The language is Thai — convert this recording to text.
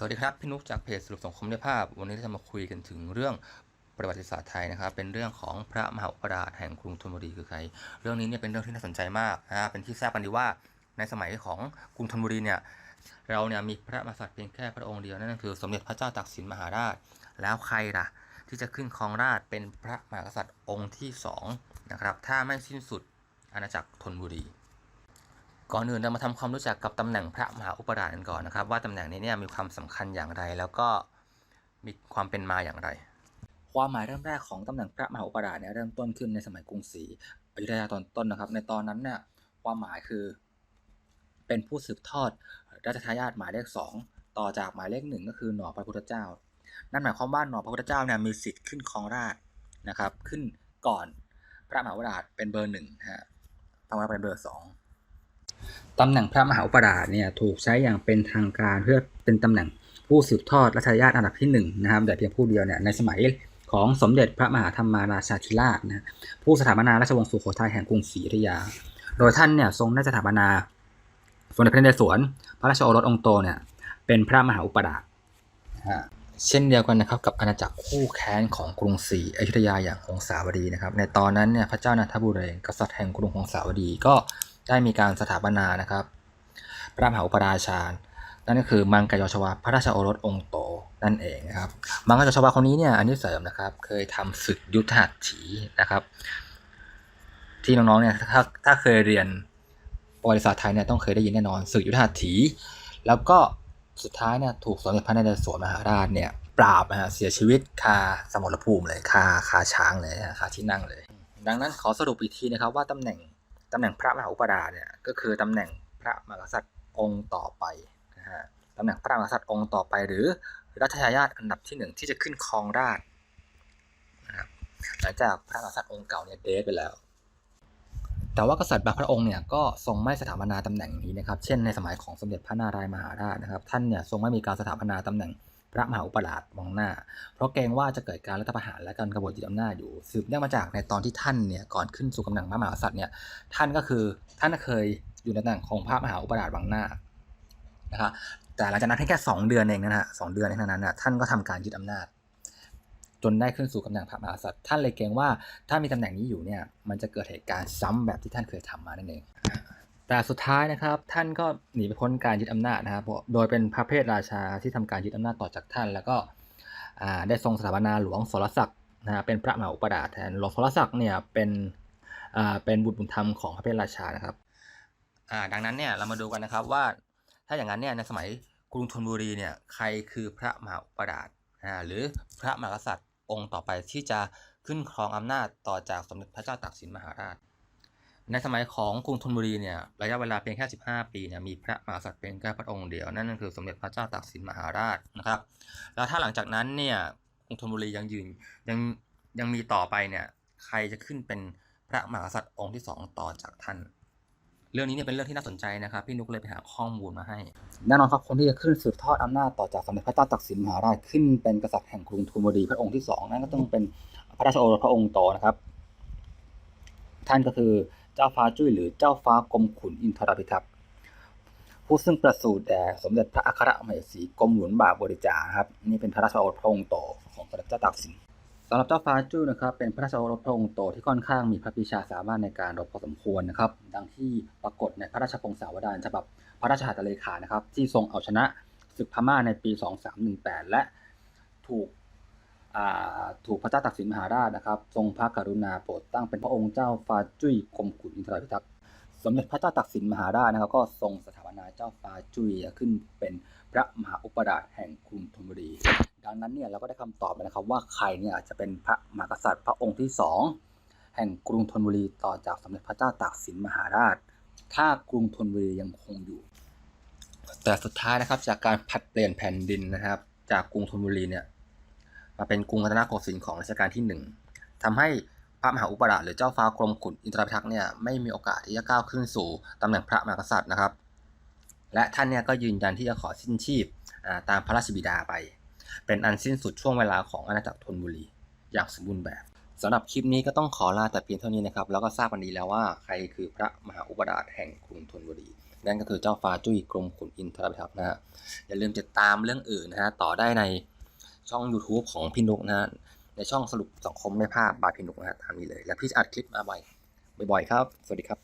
สวัสดีครับ พี่นุกจากเพจสรุปสังคมได้ภาพ วันนี้จะมาคุยกันถึงเรื่องประวัติศาสตร์ไทยนะครับ เป็นเรื่องของพระมหาอุปราชแห่งกรุงธนบุรีคือใคร เรื่องนี้เนี่ยเป็นเรื่องที่น่าสนใจมากนะเป็นที่ทราบกันดีว่าในสมัยของกรุงธนบุรีเนี่ยเราเนี่ยมีพระมหากษัตริย์เพียงแค่พระองค์เดียวนั่นก็คือสมเด็จพระเจ้าตากสินมหาราช แล้วใครล่ะ ที่จะขึ้นครองราชเป็นพระมหากษัตริย์องค์ที่สองนะครับถ้าไม่สิ้นสุดอาณาจักรธนบุรี ก่อนอื่นเรามาทำความรู้จักกับตำแหน่งพระมหาอุปราชกันก่อนนะครับ ว่าตำแหน่งนี้เนี่ยมีความสำคัญอย่างไร แล้วก็มีความเป็นมาอย่างไร ความหมายเริ่มแรกของตำแหน่งพระมหาอุปราชเนี่ยเริ่มต้นขึ้นในสมัยกรุงศรีอยุธยาตอนต้นนะครับ ในตอนนั้นเนี่ยความหมายคือ เป็นผู้สืบทอดราชทายาทหมายเลขสองต่อจากหมายเลขหนึ่งก็คือหน่อพระพุทธเจ้า นั่นหมายความว่าหน่อพระพุทธเจ้าเนี่ยมีสิทธิ์ขึ้นครองราชนะครับ ขึ้นก่อนพระมหาอุปราชเป็นเบอร์หนึ่งฮะพระมหาอุปราเป็นเบอร์สอง ตำแหน่งพระมหาอุปราชเนี่ยถูกใช้อย่างเป็นทางการเพื่อเป็นตำแหน่งผู้สืบทอดรัชทายาทอันดับที่หนึ่งนะครับแต่เพียงผู้เดียวเนี่ยในสมัยของสมเด็จพระมหาธรรมาราชาธิราชนะผู้สถาปนาราชวงศ์สุโขทัยแห่งกรุงศรีอยุธยา โดยท่านเนี่ยทรงได้สถาปนาสมเด็จพระนเรศวรพระราชโอรสองค์โตเนี่ยเป็นพระมหาอุปราชเช่นเดียวกันนะครับกับอาณาจักรคู่แค้นของกรุงศรีอยุธยาอย่างหงสาวดีนะครับในตอนนั้นเนี่ยพระเจ้านาทบุเรงกษัตริย์แห่งกรุงหงสาวดีก็ ได้มีการสถาปนานะครับ พระมหาอุปราชานั่นก็คือมังกรยชวาพระราชโอรสองค์โตนั่นเองนะครับ มังกรยชวาคนนี้เนี่ยอันนี้เสริมนะครับ เคยทำศึกยุทธหัตถีนะครับ ที่น้องๆเนี่ยถ้าถ้าเคยเรียนประวัติศาสตร์ไทยเนี่ยต้องเคยได้ยินแน่นอนศึกยุทธหัตถี แล้วก็สุดท้ายเนี่ยถูกสมเด็จพระนเรศวรมหาราชเนี่ยปราบนะฮะเสียชีวิตคาสมรภูมิเลยคาคาช้างเลยคาที่นั่งเลย ดังนั้นขอสรุปอีกทีนะครับว่าตำแหน่ง ตำแหน่งพระมหาอุปราชเนี่ยก็คือตำแหน่งพระมหากษัตริย์องค์ต่อไปนะฮะตำแหน่งพระมหากษัตริย์องค์ต่อไป หรือรัชทายาทอันดับที่หนึ่งที่จะขึ้นครองราชนะครับหลังจากพระมหากษัตริย์องค์เก่าเนี่ยเดทไปแล้ว แต่ว่ากษัตริย์บางพระองค์เนี่ยก็ทรงไม่สถาปนาตำแหน่งนี้นะครับ เช่นในสมัยของสมเด็จพระนารายมหาราชนะครับ ท่านเนี่ยทรงไม่มีการสถาปนาตำแหน่ง พระมหาอุปราชวังหน้า เพราะเกรงว่าจะเกิดการรัฐประหารและการกบฏยึดอำนาจอยู่ สืบเนื่องมาจากในตอนที่ท่านเนี่ยก่อนขึ้นสู่ตำแหน่งพระมหากษัตริย์เนี่ยท่านก็คือท่านเคยอยู่ในตำแหน่งของพระมหาอุปราชวังหน้านะครับแต่หลังจากนั้นแค่สองเดือนเองนะฮะสองเดือนเท่านั้นนะท่านก็ทำการยึดอำนาจ จนได้ขึ้นสู่ตำแหน่งพระมหากษัตริย์ท่านเลยเกรงว่าถ้ามีตำแหน่งนี้อยู่เนี่ยมันจะเกิดเหตุการณ์ซ้ำแบบที่ท่านเคยทำมานั่นเอง แต่สุดท้ายนะครับ ท่านก็หนีไปพ้นการยึดอำนาจนะครับ โดยเป็นพระเพทราชาที่ทำการยึดอำนาจต่อจากท่าน แล้วก็ได้ทรงสถาปนาหลวงสรศักดิ์นะเป็นพระมหาอุปราชแทนหลวงสรศักดิ์เนี่ยเป็นเป็นบุตรบุญธรรมของพระเพทราชานะครับดังนั้นเนี่ยเรามาดูกันนะครับว่าถ้าอย่างนั้นเนี่ยในสมัยกรุงธนบุรีเนี่ยใครคือพระมหาอุปราชหรือพระมหากษัตริย์องค์ต่อไปที่จะขึ้นครองอำนาจต่อจากสมเด็จพระเจ้าตากสินมหาราช ในสมัยของกรุงธนบุรีเนี่ยระยะเวลาเพียงแค่ 15 ปีเนี่ยมีพระมหากษัตริย์เพียงแค่พระองค์เดียว นั่นก็คือสมเด็จพระเจ้าตากสินมหาราชนะครับ แล้วถ้าหลังจากนั้นเนี่ยกรุงธนบุรียังยืนยังยังมีต่อไปเนี่ยใครจะขึ้นเป็นพระมหากษัตริย์องค์ที่สองต่อจากท่าน เรื่องนี้เนี่ยเป็นเรื่องที่น่าสนใจนะครับพี่นุกเลยไปหาข้อมูลมาให้แน่นอนครับคนที่จะขึ้นสืบทอดอำนาจต่อจากสมเด็จพระเจ้าตากสินมหาราชขึ้นเป็นกษัตริย์แห่งกรุงธนบุรีพระองค์ที่สองนั่นก็ต้องเป็นพระราชโอรสพระองค์โตนะครับท่านก็คือ เจ้าฟ้าจุ้ยหรือเจ้าฟ้ากรมขุนอินทรพิทักษ์ผู้ซึ่งประสูติแด่สมเด็จพระอัครมเหสีกรมหลวงบาบริจาคครับนี่เป็นพระราชโอรสพระองค์โตของสมเด็จเจ้าตากสินสำหรับเจ้าฟ้าจุ้ยนะครับเป็นพระราชโอรสพระองค์โตที่ค่อนข้างมีพระปรีชาสามารถในการรบพอสมควรนะครับ ดังที่ปรากฏในพระราชพงศาวดารฉบับพระราชหัตถเลขานะครับ ที่ทรงเอาชนะศึกพม่าในปี 2318 และถูก ถูกพระเจ้าตากสินมหาราชนะครับ ทรงพระกรุณาโปรดตั้งเป็นพระองค์เจ้าฟ้าจุ้ยกรมขุนอินทรพิทักษ์สมเด็จพระเจ้าตากสินมหาราชนะครับ ก็ทรงสถาปนาเจ้าฟ้าจุ้ยขึ้นเป็นพระมหาอุปราชแห่งกรุงธนบุรี ดังนั้นเนี่ยเราก็ได้คำตอบแล้วนะครับ ว่าใครเนี่ยจะเป็นพระมหากษัตริย์พระองค์ที่สองแห่งกรุงธนบุรีต่อจากสมเด็จพระเจ้าตากสินมหาราช ถ้ากรุงธนบุรียังคงอยู่ แต่สุดท้ายนะครับจากการผัดเปลี่ยนแผ่นดินนะครับ จากกรุงธนบุรีเนี่ย มาเป็นกรุงรัตนโกสินทร์ของรัชกาลที่หนึ่งทำให้พระมหาอุปราชหรือเจ้าฟ้ากรมขุนอินทรพิทักษ์เนี่ยไม่มีโอกาสที่จะก้าวขึ้นสู่ตำแหน่งพระมหากษัตริย์นะครับ และท่านเนี่ยก็ยืนยันที่จะขอสิ้นชีพาตามพระราชบิดาไป เป็นอันสิ้นสุดช่วงเวลาของอาณาจักรธนบุรีอย่างสมบูรณ์แบบสำหรับคลิปนี้ก็ต้องขอลาแต่เพียงเท่านี้นะครับ แล้วก็ทราบกันดีแล้วว่าใครคือพระมหาอุปราชแห่งกรุงธนบุรีนั่นก็คือเจ้าฟ้าจุ้ยกรมขุนอินทรประทับนะฮะอย่าลืมติดตามเรื่องอื่นนะฮะต่อได้ใน ช่อง YouTube ของพี่นุกนะฮะในช่องสรุปสังคมไม่ภาพบายพี่นุกนะฮะตามนี้เลย แล้วพี่จะอัดคลิปมาบ่อยบ่อยๆครับ สวัสดีครับ